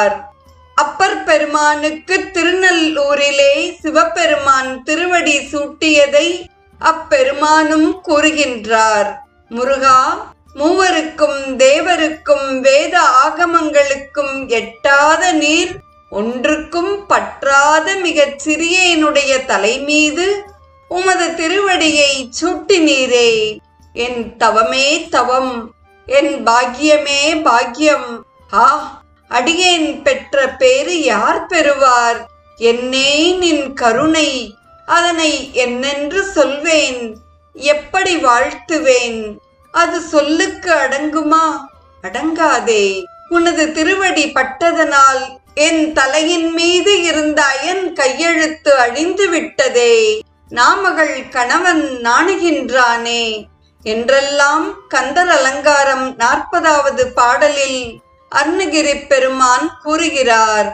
கொண்டார் அப்பர் பெருமானுக்கு திருநல்லூரிலே சிவபெருமான் திருவடி சூட்டியதை அப்பெருமானும் கூறுகின்றார். முருகா மூவருக்கும் தேவருக்கும் வேத ஆகமங்களுக்கும் எட்டாத நீர் ஒன்றுக்கும் பற்றாத மிகச் சிறியனுடைய தலை மீது உமது திருவடியை சூட்டினீரே என் தவமே தவம் என் பாக்கியமே பாக்கியம். ஆ அடியேன் பெற்ற பேரு யார் பெறுவார்? என்னே நின் கருணை அதனை என்னென்று சொல்வேன்? எப்படி வாழ்த்துவேன்? அது சொல்லுக்கு அடங்குமா? அடங்காதே. உனது திருவடி பட்டதனால் என் தலையின் மீது இருந்த அயன் கையெழுத்து அழிந்து விட்டதே. நாமகள் கணவன் நாணுகின்றானே. என்றெல்லாம் கந்தர் அலங்காரம் நாற்பதாவது பாடலில் அருணகிரி பெருமான் கூறுகிறார்.